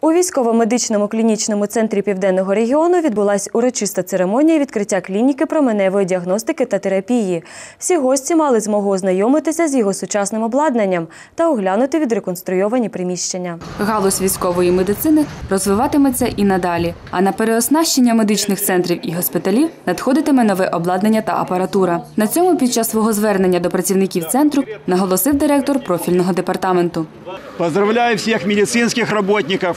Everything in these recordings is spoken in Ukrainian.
У військово-медичному клінічному центрі Південного регіону відбулась урочиста церемонія відкриття клініки променевої діагностики та терапії. Всі гості мали змогу ознайомитися з його сучасним обладнанням та оглянути відреконструйовані приміщення. Галузь військової медицини розвиватиметься і надалі. А на переоснащення медичних центрів і госпіталів надходитиме нове обладнання та апаратура. На цьому під час свого звернення до працівників центру наголосив директор профільного департаменту. Поздравляю всех медицинских работников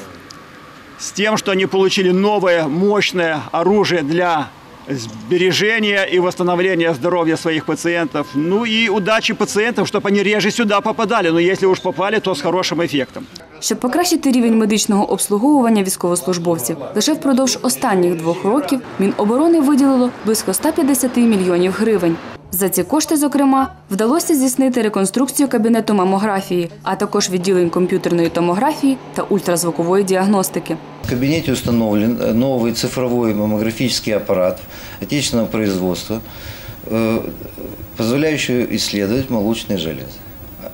с тем, что они получили новое мощное оружие для сбережения и восстановления здоровья своих пациентов. Ну и удачи пациентам, чтобы они реже сюда попадали. Но если уж попали, то с хорошим эффектом. Щоб покращити рівень медичного обслуговування військовослужбовців, лише впродовж останніх двох років Міноборони виділило близько 150 мільйонів гривень. За ці кошти, зокрема, вдалося здійснити реконструкцію кабінету мамографії, а також відділень комп'ютерної томографії та ультразвукової діагностики. Кабинете установлен э, новый цифровой маммографический аппарат отечественного производства, э, позволяющий исследовать молочные железы.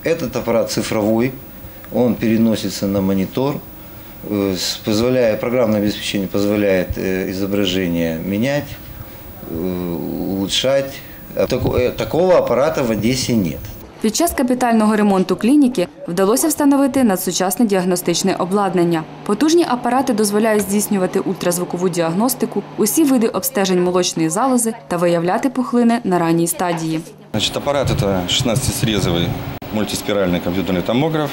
Этот аппарат цифровой, он переносится на монитор, э, позволяя, программное обеспечение позволяет изображение менять, улучшать. А тако- Такого аппарата в Одессе нет. Під час капітального ремонту клініки вдалося встановити надсучасне діагностичне обладнання. Потужні апарати дозволяють здійснювати ультразвукову діагностику, усі види обстежень молочної залози та виявляти пухлини на ранній стадії. Значит, аппарат это 16-срезовый мультиспиральный компьютерный томограф.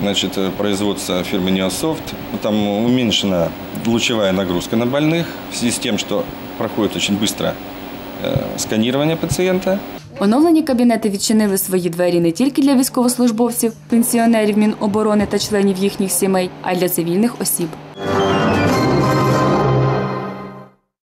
Значит, э, производство фирмы Neosoft. Там уменьшена лучевая нагрузка на больных в связи с тем, что проходит очень быстро э, сканирование пациента. Оновлені кабінети відчинили свої двері не тільки для військовослужбовців, пенсіонерів Міноборони та членів їхніх сімей, а й для цивільних осіб.